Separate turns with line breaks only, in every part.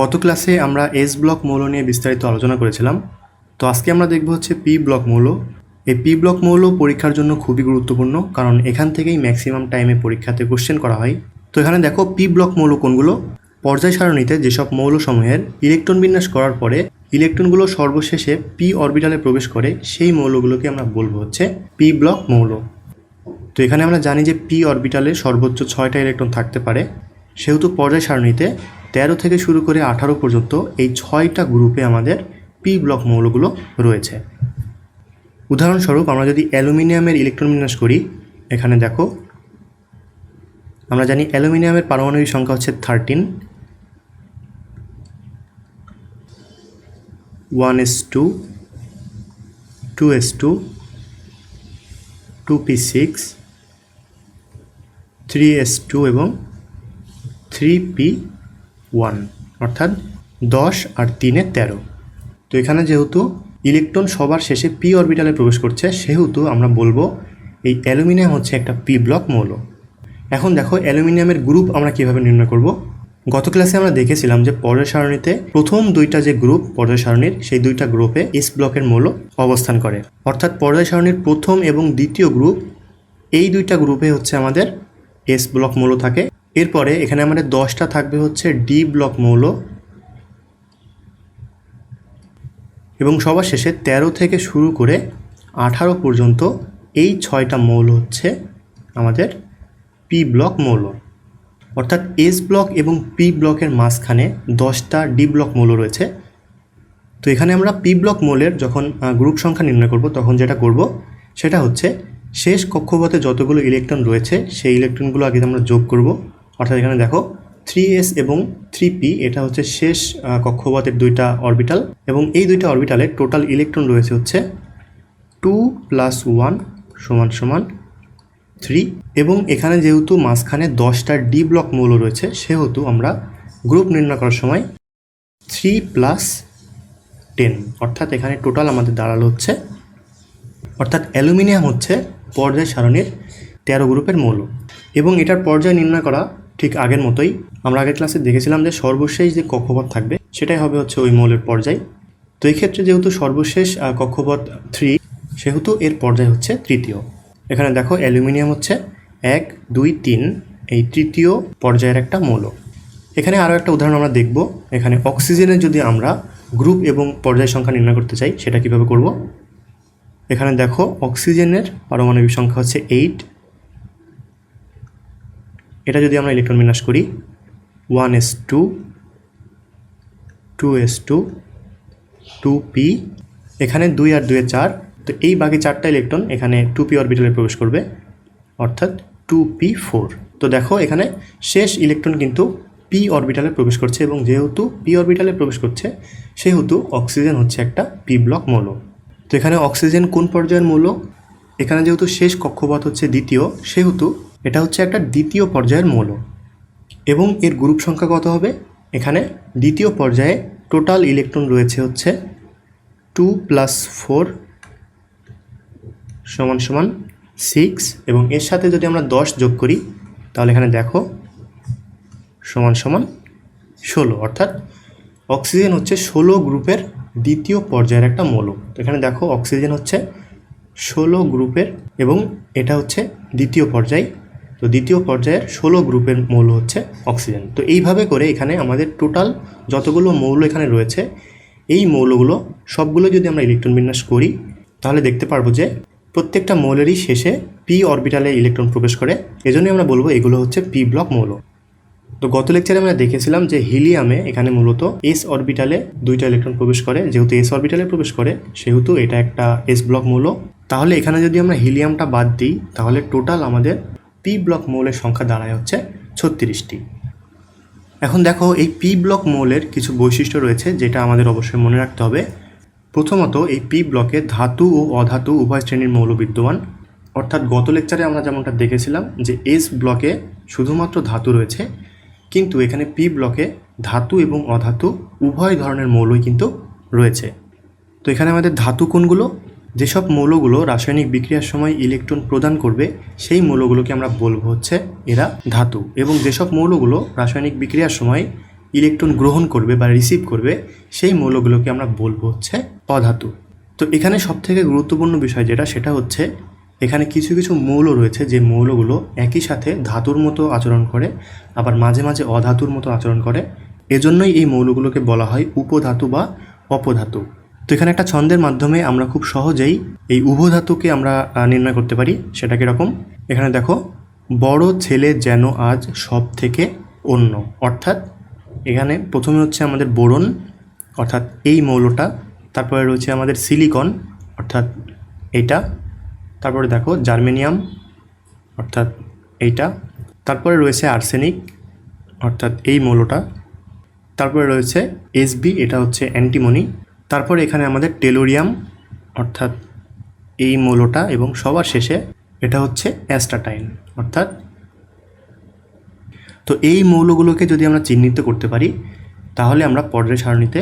গত ক্লাসে আমরা এস ব্লক মৌল নিয়ে বিস্তারিত আলোচনা করেছিলাম। তো আজকে আমরা দেখব হচ্ছে পি ব্লক মৌল। এই পি ব্লক মৌল পরীক্ষার জন্য খুবই গুরুত্বপূর্ণ, কারণ এখান থেকেই ম্যাক্সিমাম টাইমে পরীক্ষাতে কোশ্চেন করা হয়। তো এখানে দেখো পি ব্লক মৌল কোনগুলো? পর্যায় সারণীতে যেসব মৌলসমূহের ইলেকট্রন বিন্যাস করার পরে ইলেকট্রনগুলো সর্বশেষে পি অরবিটালে প্রবেশ করে, সেই মৌলগুলোকে আমরা বলব হচ্ছে পি ব্লক মৌল। তো এখানে আমরা জানি যে পি অরবিটালে সর্বোচ্চ ছয়টা ইলেকট্রন থাকতে পারে। সেহেতু পর্যায় সারণীতে তেরো থেকে শুরু করে আঠারো পর্যন্ত এই ছয়টা গ্রুপে আমাদের পি ব্লক মৌলগুলো রয়েছে। উদাহরণস্বরূপ আমরা যদি অ্যালুমিনিয়ামের ইলেকট্রন বিন্যাস করি, এখানে দেখো, আমরা জানি অ্যালুমিনিয়ামের পারমাণবিক সংখ্যা হচ্ছে thirteen one S two two S two two P six three S two এবং থ্রি পি ওয়ান অর্থাৎ দশ আর তিনে তেরো। তো এখানে যেহেতু ইলেকট্রন সবার শেষে পি অরবিটালে প্রবেশ করছে, সেহেতু আমরা বলব এই অ্যালুমিনিয়াম হচ্ছে একটা পি ব্লক মৌল। এখন দেখো অ্যালুমিনিয়ামের গ্রুপ আমরা কীভাবে নির্ণয় করব? গত ক্লাসে আমরা দেখেছিলাম যে পর্যায় সারণীতে প্রথম দুইটা যে গ্রুপ পর্যায় সারণীর, সেই দুইটা গ্রুপে এস ব্লকের মৌল অবস্থান করে। অর্থাৎ পর্যায় সারণীর প্রথম এবং দ্বিতীয় গ্রুপ এই দুইটা গ্রুপে হচ্ছে আমাদের এস ব্লক মৌল থাকে। এরপরে এখানে আমাদের দশটা থাকবে হচ্ছে ডি ব্লক মৌল এবং সবার শেষে ১৩ থেকে শুরু করে আঠারো পর্যন্ত এই ছয়টা মৌল হচ্ছে আমাদের পি ব্লক মৌল। অর্থাৎ এস ব্লক এবং পি ব্লকের মাঝখানে দশটা ডি ব্লক মৌল রয়েছে। তো এখানে আমরা পি ব্লক মৌলের যখন গ্রুপ সংখ্যা নির্ণয় করব, তখন যেটা করব, সেটা হচ্ছে শেষ কক্ষপথে যতগুলো ইলেকট্রন রয়েছে, সেই ইলেকট্রনগুলো আগে আমরা যোগ করব। অর্থাৎ এখানে দেখো থ্রি এস এবং থ্রি পি এটা হচ্ছে শেষ কক্ষপথের দুইটা অরবিটাল এবং এই দুইটা অরবিটালে টোটাল ইলেকট্রন রয়েছে হচ্ছে টু প্লাস ওয়ান সমান সমান থ্রি এবং এখানে যেহেতু মাঝখানে দশটা ডি ব্লক মৌল রয়েছে, সেহেতু আমরা গ্রুপ নির্ণয় করার সময় থ্রি প্লাস টেন অর্থাৎ এখানে টোটাল আমাদের দাঁড়াল হচ্ছে, অর্থাৎ অ্যালুমিনিয়াম হচ্ছে পর্যায় সারণীর তেরো গ্রুপের মৌল এবং এটার পর্যায় নির্ণয় করা ঠিক আগের মতোই। আমরা আগের ক্লাসে দেখেছিলাম যে সর্বশেষ যে কক্ষপথ থাকবে, সেটাই হবে হচ্ছে ওই মৌলের পর্যায়। তো এই ক্ষেত্রে যেহেতু সর্বশেষ কক্ষপথ থ্রি সেহেতু এর পর্যায় হচ্ছে তৃতীয়। এখানে দেখো অ্যালুমিনিয়াম হচ্ছে এক, দুই, তিন, এই তৃতীয় পর্যায়ের একটা মৌল। এখানে আরও একটা উদাহরণ আমরা দেখব। এখানে অক্সিজেনের যদি আমরা গ্রুপ এবং পর্যায় সংখ্যা নির্ণয় করতে চাই, সেটা কীভাবে করব? এখানে দেখো অক্সিজেনের পারমাণবিক সংখ্যা হচ্ছে এইট এটা যদি আমরা ইলেকট্রন বিন্যাস করি one S two two S two two P এখানে দুই আর দুয়ে চার, তো এই বাকি চারটা ইলেকট্রন এখানে টু পি অরবিটালে প্রবেশ করবে, অর্থাৎ টু পি ফোর তো দেখো এখানে শেষ ইলেকট্রন কিন্তু পি অরবিটালে প্রবেশ করছে এবং যেহেতু পি অরবিটালে প্রবেশ করছে, সেহেতু অক্সিজেন হচ্ছে একটা পি ব্লক মৌল। তো এখানে অক্সিজেন কোন পর্যায়ের মৌল? এখানে যেহেতু শেষ কক্ষপথ হচ্ছে দ্বিতীয়, সেহেতু এটা হচ্ছে একটা দ্বিতীয় পর্যায়ের মৌল। এবং এর গ্রুপ সংখ্যা কত হবে? এখানে দ্বিতীয় পর্যায়ে টোটাল ইলেকট্রন রয়েছে হচ্ছে টু প্লাস ফোর সমান সমান সিক্স এবং এর সাথে যদি আমরা দশ যোগ করি, তাহলে এখানে দেখো সমান সমান ষোলো। অর্থাৎ অক্সিজেন হচ্ছে ষোলো গ্রুপের দ্বিতীয় পর্যায়ের একটা মৌল। তো এখানে দেখো অক্সিজেন হচ্ছে ষোলো গ্রুপের এবং এটা হচ্ছে দ্বিতীয় পর্যায় তো দ্বিতীয় পর্যায়ের ষোলো গ্রুপের মৌল হচ্ছে অক্সিজেন। তো এইভাবে করে এখানে আমাদের টোটাল যতগুলো মৌল এখানে রয়েছে, এই মৌলগুলো সবগুলো যদি আমরা ইলেকট্রন বিন্যাস করি, তাহলে দেখতে পারব যে প্রত্যেকটা মৌলেরই শেষে পি অরবিটালে ইলেকট্রন প্রবেশ করে। এজন্যই আমরা বলব এগুলো হচ্ছে পি ব্লক মৌল। তো গত লেকচারে আমরা দেখেছিলাম যে হিলিয়ামে এখানে মূলত এস অরবিটালে দুইটা ইলেকট্রন প্রবেশ করে। যেহেতু এস অরবিটালে প্রবেশ করে, সেহেতু এটা একটা এস ব্লক মৌল। তাহলে এখানে যদি আমরা হিলিয়ামটা বাদ দিই, তাহলে টোটাল আমাদের পি ব্লক মৌলের সংখ্যা দাঁড়ায় হচ্ছে ছত্রিশটি। এখন দেখো এই পি ব্লক মৌলের কিছু বৈশিষ্ট্য রয়েছে যেটা আমাদের অবশ্যই মনে রাখতে হবে। প্রথমত, এই পি ব্লকে ধাতু ও অধাতু উভয় শ্রেণির মৌল বিদ্যমান। অর্থাৎ গত লেকচারে আমরা যেমনটা দেখেছিলাম যে এস ব্লকে শুধুমাত্র ধাতু রয়েছে, কিন্তু এখানে পি ব্লকে ধাতু এবং অধাতু উভয় ধরনের মৌলই কিন্তু রয়েছে। তো এখানে আমাদের ধাতু কোনগুলো? যেসব মৌলগুলো রাসায়নিক বিক্রিয়ার সময় ইলেকট্রন প্রদান করবে, সেই মৌলগুলোকে আমরা বলব হচ্ছে এরা ধাতু এবং যেসব মৌলগুলো রাসায়নিক বিক্রিয়ার সময় ইলেকট্রন গ্রহণ করবে বা রিসিভ করবে, সেই মৌলগুলোকে আমরা বলব হচ্ছে অধাতু। তো এখানে সবথেকে গুরুত্বপূর্ণ বিষয় যেটা, সেটা হচ্ছে এখানে কিছু কিছু মৌল রয়েছে যে মৌলগুলো একই সাথে ধাতুর মতো আচরণ করে, আবার মাঝে মাঝে অধাতুর মতো আচরণ করে। এজন্যই এই মৌলগুলোকে বলা হয় উপধাতু বা অপধাতু। তো এখানে একটা ছন্দের মাধ্যমে আমরা খুব সহজেই এই উভধাতুকে আমরা নির্ণয় করতে পারি। সেটা কীরকম? এখানে দেখো, বড় ছেলে যেন আজ সব থেকে অন্য। অর্থাৎ এখানে প্রথমে হচ্ছে আমাদের বোরন, অর্থাৎ এই মৌলটা, তারপরে রয়েছে আমাদের সিলিকন, অর্থাৎ এইটা তারপরে দেখো জার্মেনিয়াম, অর্থাৎ এইটা, তারপরে রয়েছে আর্সেনিক, অর্থাৎ এই মৌলটা, তারপরে রয়েছে এসবি এটা হচ্ছে অ্যান্টিমনি তারপরে এখানে আমাদের টেলোরিয়াম, অর্থাৎ এই মৌলটা এবং সবার শেষে এটা হচ্ছে অ্যাস্টাটাইন, অর্থাৎ তো এই মৌলগুলোকে যদি আমরা চিহ্নিত করতে পারি, তাহলে আমরা পর্যায় সারণীতে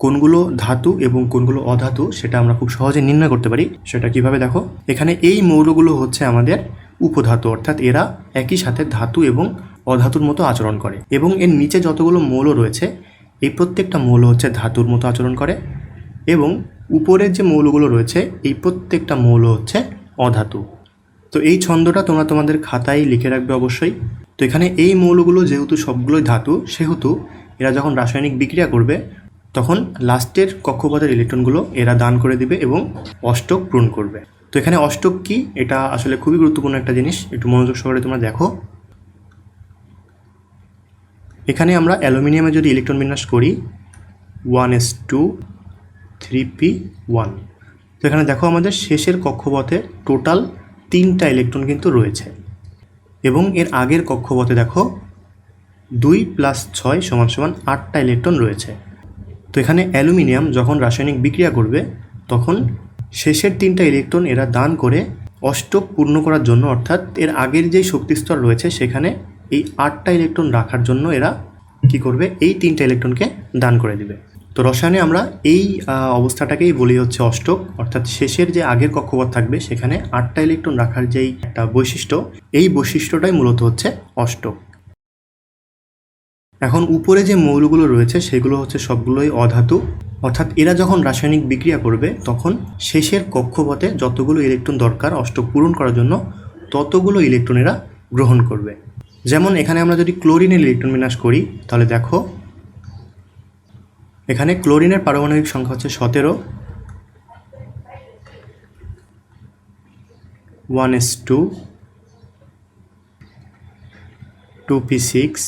কোনগুলো ধাতু এবং কোনগুলো অধাতু সেটা আমরা খুব সহজে নির্ণয় করতে পারি। সেটা কীভাবে দেখো? এখানে এই মৌলগুলো হচ্ছে আমাদের উপধাতু, অর্থাৎ এরা একই সাথে ধাতু এবং অধাতুর মতো আচরণ করে এবং এর নিচে যতগুলো মৌল রয়েছে এই প্রত্যেকটা মৌল হচ্ছে ধাতুর মতো আচরণ করে এবং উপরের যে মৌলগুলো রয়েছে, এই প্রত্যেকটা মৌল হচ্ছে অধাতু। তো এই ছন্দটা তোমরা তোমাদের খাতায় লিখে রাখবে অবশ্যই। তো এখানে এই মৌলগুলো যেহেতু সবগুলোই ধাতু, সেহেতু এরা যখন রাসায়নিক বিক্রিয়া করবে, তখন লাস্টের কক্ষপথের ইলেকট্রনগুলো এরা দান করে দিবে এবং অষ্টক পূরণ করবে। তো এখানে অষ্টক কি? এটা আসলে খুবই গুরুত্বপূর্ণ একটা জিনিস। একটু মনোযোগ সহকারে তোমরা দেখো। এখানে আমরা অ্যালুমিনিয়ামে যদি ইলেকট্রন বিন্যাস করি one S two three P one তো এখানে দেখো আমাদের শেষের কক্ষপথে টোটাল তিনটা ইলেকট্রন কিন্তু রয়েছে। এবং এর আগের কক্ষপথে দেখো, দুই প্লাস ছয় সমান সমান আটটা ইলেকট্রন রয়েছে। তো এখানে অ্যালুমিনিয়াম যখন রাসায়নিক বিক্রিয়া করবে, তখন শেষের তিনটা ইলেকট্রন এরা দান করে অষ্টক পূর্ণ করার জন্য, অর্থাৎ এর আগের যেই শক্তিস্তর রয়েছে, সেখানে এই আটটা ইলেকট্রন রাখার জন্য এরা কি করবে? এই তিনটা ইলেকট্রনকে দান করে দিবে। তো রসায়নে আমরা এই অবস্থাটাকেই বলি হচ্ছে অষ্টক। অর্থাৎ শেষের যে আগের কক্ষপথ থাকবে, সেখানে আটটা ইলেকট্রন রাখার যেই একটা বৈশিষ্ট্য, এই বৈশিষ্ট্যটাই মূলত হচ্ছে অষ্টক। এখন উপরে যে মৌলগুলো রয়েছে, সেগুলো হচ্ছে সবগুলোই অধাতু। অর্থাৎ এরা যখন রাসায়নিক বিক্রিয়া করবে, তখন শেষের কক্ষপথে যতগুলো ইলেকট্রন দরকার অষ্টক পূরণ করার জন্য, ততগুলো ইলেকট্রন এরা গ্রহণ করবে। যেমন এখানে আমরা যদি ক্লোরিনের ইলেকট্রন বিন্যাস করি, তাহলে দেখো, এখানে ক্লোরিনের পারমাণবিক সংখ্যা হচ্ছে সতেরো। One S two two P six,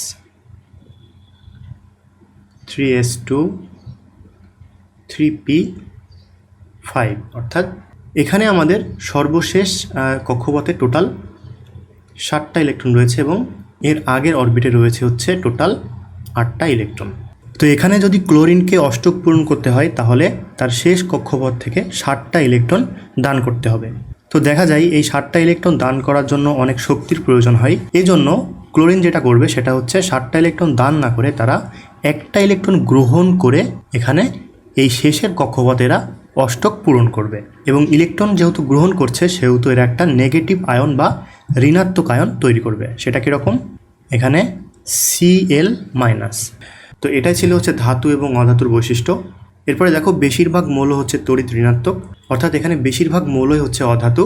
three S two, three P five. অর্থাৎ এখানে আমাদের সর্বশেষ কক্ষপথে টোটাল ষাটটা ইলেকট্রন রয়েছে এবং এর আগের অরবিটে রয়েছে হচ্ছে টোটাল আটটা ইলেকট্রন তো এখানে যদি ক্লোরিনকে অষ্টক পূরণ করতে হয়, তাহলে তার শেষ কক্ষপথ থেকে ষাটটা ইলেকট্রন দান করতে হবে। তো দেখা যায়, এই ষাটটা ইলেকট্রন দান করার জন্য অনেক শক্তির প্রয়োজন হয়। এই জন্য ক্লোরিন যেটা করবে, সেটা হচ্ছে ষাটটা ইলেকট্রন দান না করে তারা একটা ইলেকট্রন গ্রহণ করে এখানে এই শেষের কক্ষপথেরা অষ্টক পূরণ করবে। এবং ইলেকট্রন যেহেতু গ্রহণ করছে, সেহেতু এরা একটা নেগেটিভ আয়ন বা ঋণাত্মক আয়ন তৈরি করবে। সেটা কীরকম? এখানে সিএল মাইনাস তো এটাই ছিল হচ্ছে ধাতু এবং অধাতুর বৈশিষ্ট্য। এরপরে দেখো বেশিরভাগ মৌল হচ্ছে তড়িৎ ঋণাত্মক, অর্থাৎ এখানে বেশিরভাগ মৌলই হচ্ছে অধাতু।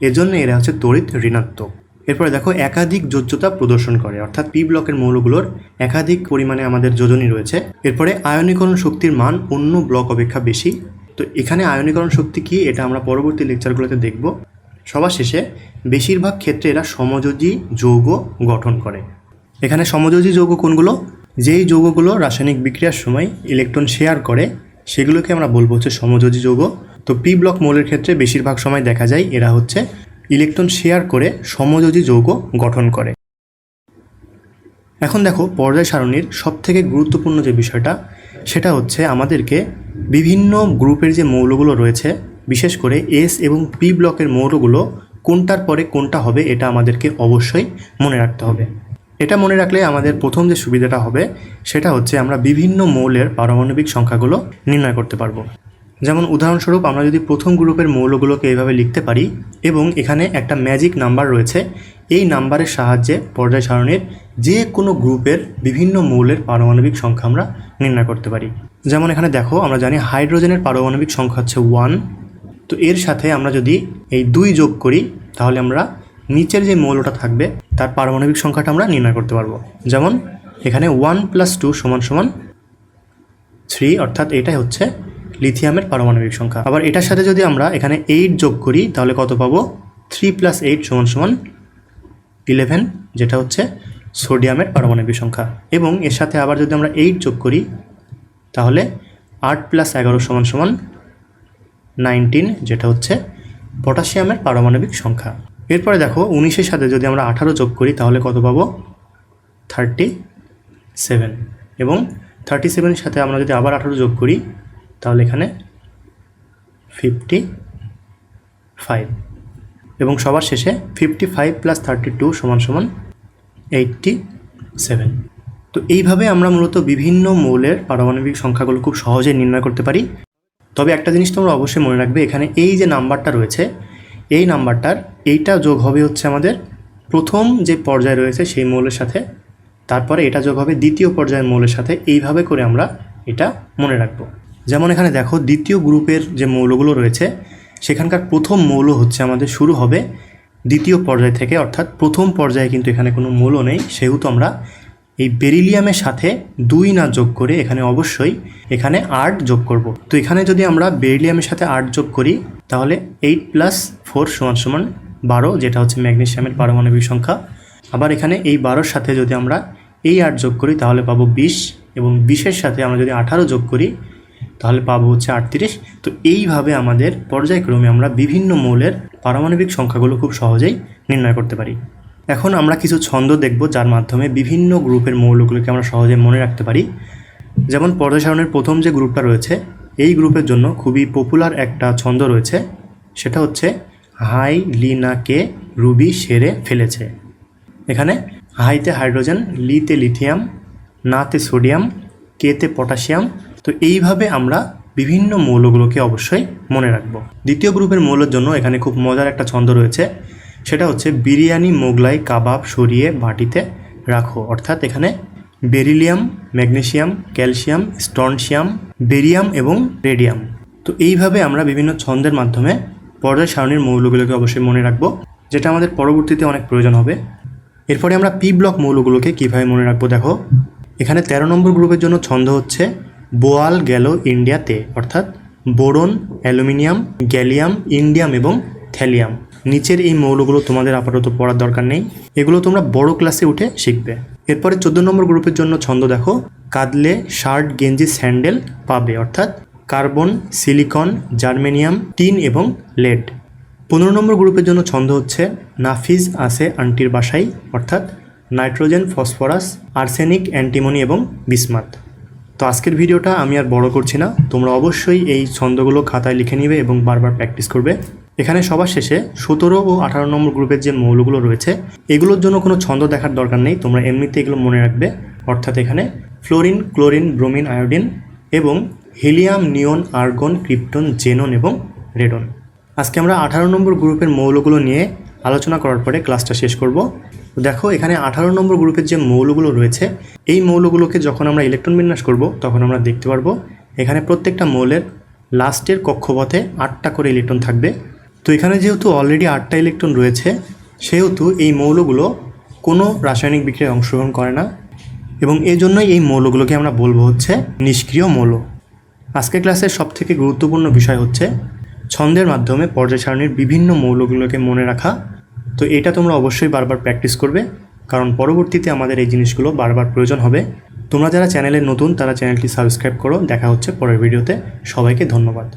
এজন্য এরা হচ্ছে তড়িৎ ঋণাত্মক। এরপরে দেখো একাধিক যোজ্যতা প্রদর্শন করে, অর্থাৎ পি ব্লকের মৌলগুলোর একাধিক পরিমাণে আমাদের যোজনী রয়েছে। এরপরে আয়নীকরণ শক্তির মান অন্য ব্লক অপেক্ষা বেশি। তো এখানে আয়নীকরণ শক্তি কি? এটা আমরা পরবর্তী লেকচারগুলোতে দেখব। সবার শেষে বেশিরভাগ ক্ষেত্রে এরা সমযোজী যৌগ গঠন করে। এখানে সমযোজী যৌগ কোনগুলো? যেই যৌগগুলো রাসায়নিক বিক্রিয়ার সময় ইলেকট্রন শেয়ার করে, সেগুলোকে আমরা বলব হচ্ছে সমযোজী যৌগ। তো পি ব্লক মৌলের ক্ষেত্রে বেশিরভাগ সময় দেখা যায় এরা হচ্ছে ইলেকট্রন শেয়ার করে সমযোজী যৌগ গঠন করে। এখন দেখো পর্যায় সারণীর সবথেকে গুরুত্বপূর্ণ যে বিষয়টা, সেটা হচ্ছে আমাদেরকে বিভিন্ন গ্রুপের যে মৌলগুলো রয়েছে বিশেষ করে এস এবং পি ব্লকের মৌলগুলো কোনটার পরে কোনটা হবে এটা আমাদেরকে অবশ্যই মনে রাখতে হবে। এটা মনে রাখলে আমাদের প্রথম যে সুবিধাটা হবে সেটা হচ্ছে আমরা বিভিন্ন মৌলের পারমাণবিক সংখ্যাগুলো নির্ণয় করতে পারব। যেমন উদাহরণস্বরূপ আমরা যদি প্রথম গ্রুপের মৌলগুলোকে এইভাবে লিখতে পারি এবং এখানে একটা ম্যাজিক নাম্বার রয়েছে, এই নাম্বারের সাহায্যে পর্যায় সারণীর যে কোনো গ্রুপের বিভিন্ন মৌলের পারমাণবিক সংখ্যা আমরা নির্ণয় করতে পারি। যেমন এখানে দেখো আমরা জানি হাইড্রোজেনের পারমাণবিক সংখ্যা হচ্ছে ওয়ান তো এর সাথে আমরা যদি এই দুই যোগ করি, তাহলে আমরা নিচের যে মৌলটা থাকবে, তার পারমাণবিক সংখ্যাটা আমরা নির্ণয় করতে পারব। যেমন, এখানে ওয়ান প্লাস টু সমান সমান থ্রি অর্থাৎ এটাই হচ্ছে লিথিয়ামের পারমাণবিক সংখ্যা। আবার এটার সাথে যদি আমরা এখানে এইট যোগ করি, তাহলে কত পাবো? থ্রি প্লাস এইট সমান সমান ইলেভেন যেটা হচ্ছে সোডিয়ামের পারমাণবিক সংখ্যা। এবং এর সাথে আবার যদি আমরা এইট যোগ করি, তাহলে আট প্লাস এগারো সমান সমান নাইনটিন, যেটা হচ্ছে পটাশিয়ামের পারমাণবিক সংখ্যা। এরপরে দেখো, উনিশের সাথে যদি আমরা আঠারো যোগ করি, তাহলে কত পাবো? Thirty seven. এবং থার্টি সেভেনের সাথে আমরা যদি আবার আঠারো যোগ করি, তাহলে এখানে ফিফটি ফাইভ। এবং সবার শেষে fifty five plus thirty two সমান সমান এইটটি সেভেন। তো এইভাবে আমরা মূলত বিভিন্ন মৌলের পারমাণবিক সংখ্যাগুলো খুব সহজে নির্ণয় করতে পারি। তবে একটা জিনিস তোমরা অবশ্যই মনে রাখবে, এখানে এই যে নাম্বারটা রয়েছে, এই নাম্বারটার এইটা যোগ হবে হচ্ছে আমাদের প্রথম যে পর্যায়ে রয়েছে সেই মৌলের সাথে, তারপরে এটা যোগ হবে দ্বিতীয় পর্যায়ের মৌলের সাথে, এইভাবে করে আমরা এটা মনে রাখব। যেমন এখানে দেখো, দ্বিতীয় গ্রুপের যে মৌলগুলো রয়েছে, সেখানকার প্রথম মৌল হচ্ছে আমাদের শুরু হবে দ্বিতীয় পর্যায় থেকে, অর্থাৎ প্রথম পর্যায়ে কিন্তু এখানে কোনো মৌল নেই, সেহেতু আমরা এই বেরিলিয়ামের সাথে দুই না যোগ করে এখানে অবশ্যই এখানে আট যোগ করব। তো এখানে যদি আমরা বেরিলিয়ামের সাথে আট যোগ করি, তাহলে এইট প্লাস ফোর সমান সমান বারো, যেটা হচ্ছে ম্যাগনেশিয়ামের পারমাণবিক সংখ্যা। আবার এখানে এই বারোর সাথে যদি আমরা এই আট যোগ করি, তাহলে পাবো বিশ, এবং বিশের সাথে আমরা যদি আঠারো যোগ করি, তাহলে পাবো হচ্ছে আটত্রিশ। তো এইভাবে আমাদের পর্যায়ক্রমে আমরা বিভিন্ন মৌলের পারমাণবিক সংখ্যাগুলো খুব সহজেই নির্ণয় করতে পারি। এখন আমরা কিছু ছন্দ দেখব যার মাধ্যমে বিভিন্ন গ্রুপের মৌলগুলোকে আমরা সহজে মনে রাখতে পারি। যেমন পর্যায় সারণীর প্রথম যে গ্রুপটা রয়েছে, এই গ্রুপের জন্য খুবই পপুলার একটা ছন্দ রয়েছে। সেটা হচ্ছে, হাই লিনাকে রুবি সেরে ফেলেছে। এখানে, হাইতে হাইড্রোজেন, লিতে লিথিয়াম, নাতে সোডিয়াম, কেতে পটাশিয়াম। তো এইভাবে আমরা বিভিন্ন মৌলগুলোকে অবশ্যই মনে রাখব। দ্বিতীয় গ্রুপের মৌলের জন্য এখানে খুব মজার একটা ছন্দ রয়েছে সেটা হচ্ছে বিরিয়ানি, মোগলাই, কাবাব সরিয়ে বাটিতে রাখো। অর্থাৎ এখানে beryllium magnesium calcium, strontium, barium এবং রেডিয়াম। তো এইভাবে আমরা বিভিন্ন ছন্দের মাধ্যমে পর্যায় সারণীর মৌলগুলোকে অবশ্যই মনে রাখব, যেটা আমাদের পরবর্তীতে অনেক প্রয়োজন হবে। এরপরে আমরা পি ব্লক মৌলগুলোকে কীভাবে মনে রাখব দেখো। এখানে তেরো নম্বর গ্রুপের জন্য ছন্দ হচ্ছে বোয়াল গেল ইন্ডিয়াতে, অর্থাৎ বোরন, অ্যালুমিনিয়াম, গ্যালিয়াম, ইন্ডিয়াম এবং থ্যালিয়াম। নিচের এই মৌলগুলো তোমাদের আপাতত পড়ার দরকার নেই। এগুলো তোমরা বড় ক্লাসে উঠে শিখবে। এরপরে চোদ্দ নম্বর গ্রুপের জন্য ছন্দ দেখো। কাদলে শার্ট গেঞ্জি স্যান্ডেল পাবে, অর্থাৎ কার্বন, সিলিকন, জার্মেনিয়াম, টিন এবং লেড। পনেরো নম্বর গ্রুপের জন্য ছন্দ হচ্ছে, নাফিজ আসে আন্টির বাসাই অর্থাৎ নাইট্রোজেন, ফসফরাস, আর্সেনিক, অ্যান্টিমনি এবং বিসমাত। তো আজকের ভিডিওটা আমি আর বড় করছি না। তোমরা অবশ্যই এই ছন্দগুলো খাতায় লিখে নিবে এবং বারবার প্র্যাকটিস করবে। এখানে সবার শেষে সতেরো ও আঠারো নম্বর গ্রুপের যে মৌলগুলো রয়েছে, এগুলোর জন্য কোনো ছন্দ দেখার দরকার নেই। তোমরা এমনিতে এগুলো মনে রাখবে। অর্থাৎ এখানে ফ্লোরিন, ক্লোরিন, ব্রোমিন, আয়োডিন এবং helium, neon, argon, krypton, xenon এবং রেডন। আজকে আমরা আঠারো নম্বর গ্রুপের মৌলগুলো নিয়ে আলোচনা করার পরে ক্লাসটা শেষ করব। দেখো, এখানে আঠারো নম্বর গ্রুপের যে মৌলগুলো রয়েছে, এই মৌলগুলোকে যখন আমরা ইলেকট্রন বিন্যাস করব, তখন আমরা দেখতে পারব, এখানে প্রত্যেকটা মৌলের লাস্টের কক্ষপথে আটটা করে ইলেকট্রন থাকবে। তো এখানে যেহেতু অলরেডি আটটা ইলেকট্রন রয়েছে, সেহেতু এই মৌলগুলো কোনো রাসায়নিক বিক্রিয়ায় অংশগ্রহণ করে না। এবং এই জন্যই এই মৌলগুলোকে আমরা বলব হচ্ছে নিষ্ক্রিয় মৌল। আজকের ক্লাসের সবথেকে গুরুত্বপূর্ণ বিষয় হচ্ছে ছন্দের মাধ্যমে পর্যায় সারণীর বিভিন্ন মৌলগুলোকে মনে রাখা। তো এটা তোমরা অবশ্যই বারবার প্র্যাকটিস করবে, কারণ পরবর্তীতে আমাদের এই জিনিসগুলো বারবার প্রয়োজন হবে। তোমরা যারা চ্যানেলে নতুন, তারা চ্যানেলটি সাবস্ক্রাইব করো। দেখা হচ্ছে পরের ভিডিওতে সবাইকে ধন্যবাদ।